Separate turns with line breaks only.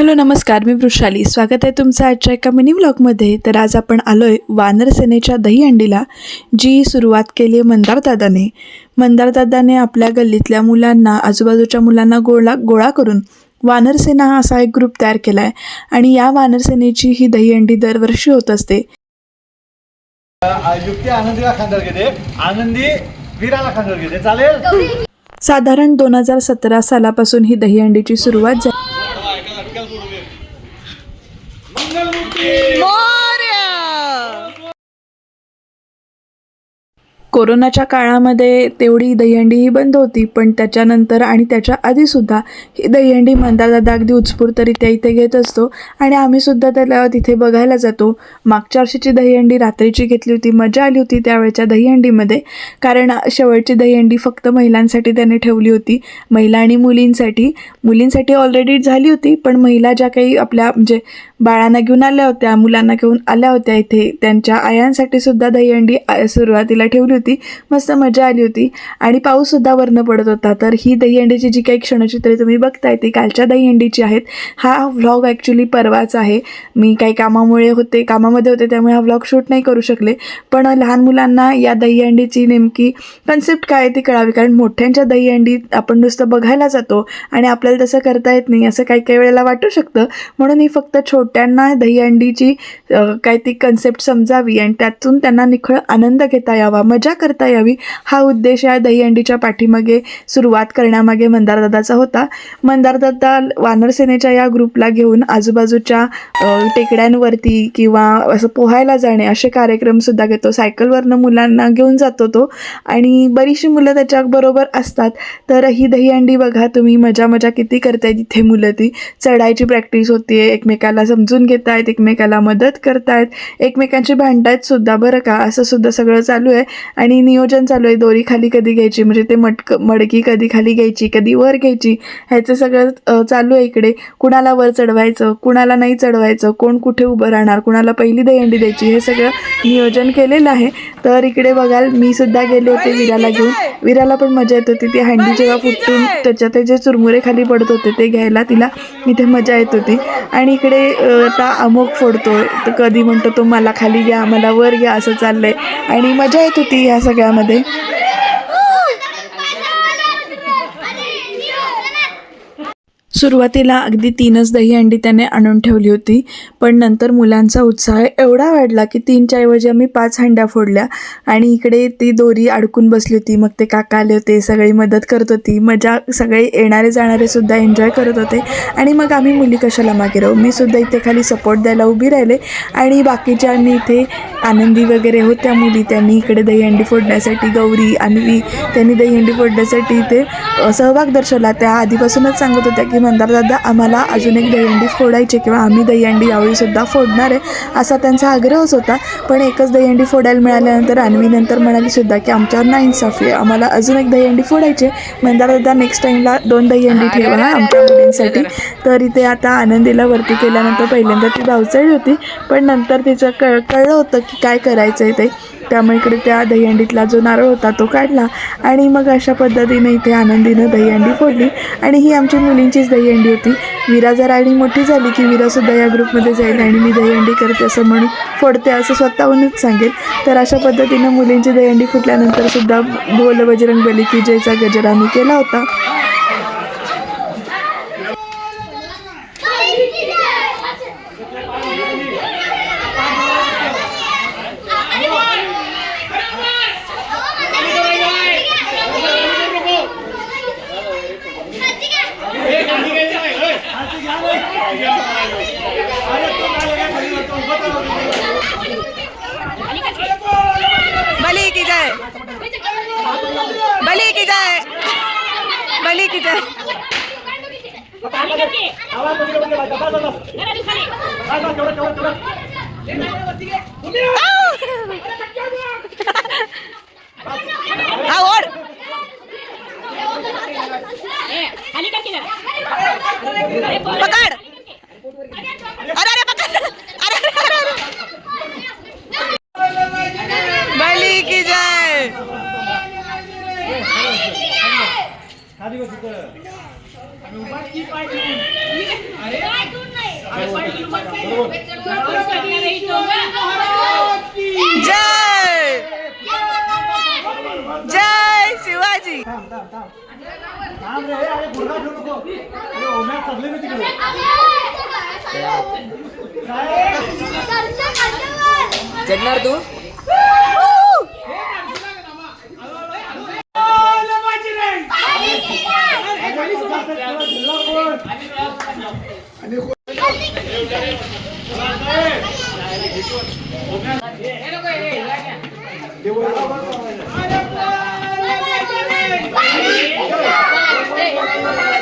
Hello नमस्कार मी वृषाली. स्वागत आहे तुमचं आजच्या एका मिनी व्लॉगमध्ये. तर आज आपण आलोय वानर सेनेच्या दहीहंडीला जी सुरुवात केली आहे मंदारदादाने मंदारदादाने आपल्या गल्लीतल्या मुलांना आजूबाजूच्या मुलांना गोळा गोळा करून वानरसेना हा असा एक ग्रुप तयार केला आहे आणि या वानरसेनेची ही दहीहंडी दरवर्षी होत असते.
आ- युक्ती आनंदीला खांद्यावर घेते. आनंदी वीराला खांद्यावर घेते. चालेल?
साधारण दोन हजार सतरा सालापासून ही दहीहंडीची सुरुवात झाली. कोरोनाच्या काळामध्ये तेवढी दहीहंडी ही बंद होती पण त्याच्यानंतर आणि त्याच्या आधीसुद्धा ही दहीहंडी मंदारदादा अगदी उत्स्फूर्तरित्या इथे घेत असतो आणि आम्हीसुद्धा त्याला तिथे बघायला जातो. मागच्या वर्षीची दहीहंडी रात्रीची घेतली होती मजा आली होती त्यावेळच्या दहीहंडीमध्ये कारण शेवटची दहीहंडी फक्त महिलांसाठी त्याने ठेवली होती. महिला आणि मुलींसाठी मुलींसाठी ऑलरेडी झाली होती पण महिला ज्या काही आपल्या म्हणजे बाळांना घेऊन आल्या होत्या मुलांना घेऊन आल्या होत्या इथे. त्यांच्या आयांसाठी सुद्धा दहीहंडी सुरुवातीला ठेवली होती. मस्त मजा आली होती. आणि पाऊससुद्धा वरनं पडत होता. तर ही दहीहंडीची जी काही क्षणचित्रे तुम्ही बघताय ती कालच्या दहीहंडीची आहेत. हा व्लॉग ॲक्च्युली परवाचा आहे. मी काही कामामुळे होते कामामध्ये होते त्यामुळे हा व्लॉग शूट नाही करू शकले. पण लहान मुलांना या दहीहंडीची नेमकी कन्सेप्ट काय ती कळावी. कारण मोठ्यांच्या दहीहंडीत आपण नुसतं बघायला जातो आणि आपल्याला तसं करता येत नाही असं काही काही वेळेला वाटू शकतं. म्हणून ही फक्त छोट छोट्यांना दहीहंडीची काय ती कन्सेप्ट समजावी आणि त्यातून त्यांना निखळ आनंद घेता यावा मजा करता यावी हा उद्देश या दहीहंडीच्या पाठीमागे सुरुवात करण्यामागे मंदारदादाचा होता. मंदारदादा वानरसेनेच्या या ग्रुपला घेऊन आजूबाजूच्या टेकड्यांवरती किंवा असं पोहायला जाणे असे कार्यक्रमसुद्धा घेतो. सायकलवरनं मुलांना घेऊन जातो तो आणि बरीचशी मुलं त्याच्याबरोबर असतात. तर ही दहीहंडी बघा तुम्ही मजा मजा किती करताय तिथे मुलं ती. चढायची प्रॅक्टिस होतीये एकमेकाला समजून घेत आहेत एकमेकाला मदत करतायत एकमेकांची भांडतायत सुद्धा बरं का? असं सुद्धा सगळं चालू आहे. आणि नियोजन चालू आहे दोरी खाली कधी घ्यायची? म्हणजे ते मटक मडकी कधी खाली घ्यायची? कधी वर घ्यायची? ह्याचं सगळं चालू आहे इकडे. कुणाला वर चढवायचं? कुणाला नाही चढवायचं? कोण कुठे उभं राहणार? कुणाला पहिली दहीहंडी द्यायची? हे सगळं नियोजन केलेलं आहे. तर इकडे बघाल मी सुद्धा गेले होते विराला घेऊन. विराला पण मजा येत होती. ती हंडी जेव्हा फुटून त्याच्यात ते जे चुरमुरे खाली पडत होते ते घ्यायला तिला इथे मजा येत होती. आणि इकडे आता अमोक फोडतोय. तर कधी म्हणतो तो मला खाली घ्या मला वर घ्या असं चाललंय. आणि मजा येत होती ह्या सगळ्यामध्ये. सुरुवातीला अगदी तीनच दहीहंडी त्याने आणून ठेवली होती पण नंतर मुलांचा उत्साह एवढा वाढला की तीनच्या ऐवजी आम्ही पाच हंड्या फोडल्या आणि इकडे ती दोरी अडकून बसली होती. मग ते काका आले होते सगळी मदत करत होती मजा सगळे येणारे जाणारे सुद्धा एन्जॉय करत होते आणि मग आम्ही मुली कशाला मागे राहू? मी सुद्धा इथे खाली सपोर्ट द्यायला उभी राहिले आणि बाकीच्यांनी इथे आनंदी वगैरे होत्या मुली त्यांनी इकडे दहीहंडी फोडण्यासाठी गौरी आणि त्यांनी दहीहंडी फोडण्यासाठी इथे सहभाग दर्शवला. त्या आधीपासूनच सांगत होत्या की मंदारदादा आम्हाला अजून एक दहीहंडी फोडायची किंवा आम्ही दहीहंडी यावेळीसुद्धा फोडणार आहे असा त्यांचा आग्रहच होता. पण एकच दहीहंडी फोडायला मिळाल्यानंतर अन्वी नंतर म्हणाली सुद्धा की आमच्यावर ना इन्साफी आहे आम्हाला अजून एक दहीहंडी फोडायची आहे. मंदारदादा नेक्स्ट टाईमला दोन दहीहंडी ठेवा आमच्या मुलींसाठी. तर इथे आता आनंदीला वरती केल्यानंतर पहिल्यांदा ती धावचळली होती. पण नंतर तिचं कळ कळलं होतं की काय करायचं आहे ते. त्यामुळे इकडे त्या दहीहंडीतला जो नारळ होता तो काढला आणि मग अशा पद्धतीने इथे आनंदीनं दहीहंडी फोडली. आणि ही आमची मुलींचीच दहीहंडी होती. विरा जर आणि मोठी झाली की विरासुद्धा या ग्रुपमध्ये जाईल आणि मी दहीहंडी करते असं म्हणून फोडते असं स्वतःहूनच सांगेल. तर अशा पद्धतीनं मुलींची दहीहंडी फुटल्यानंतर सुद्धा बोल बजरंग बली की जयचा गजर आम्ही केला होता.
बली की जय बली की जय बली की जय हा पकड
थांब
थांब थांब थांब रे अरे गुरगा ठेवू नको अरे ओम्यात चालले मी तिकडे
चढणार तू आणि Thank you.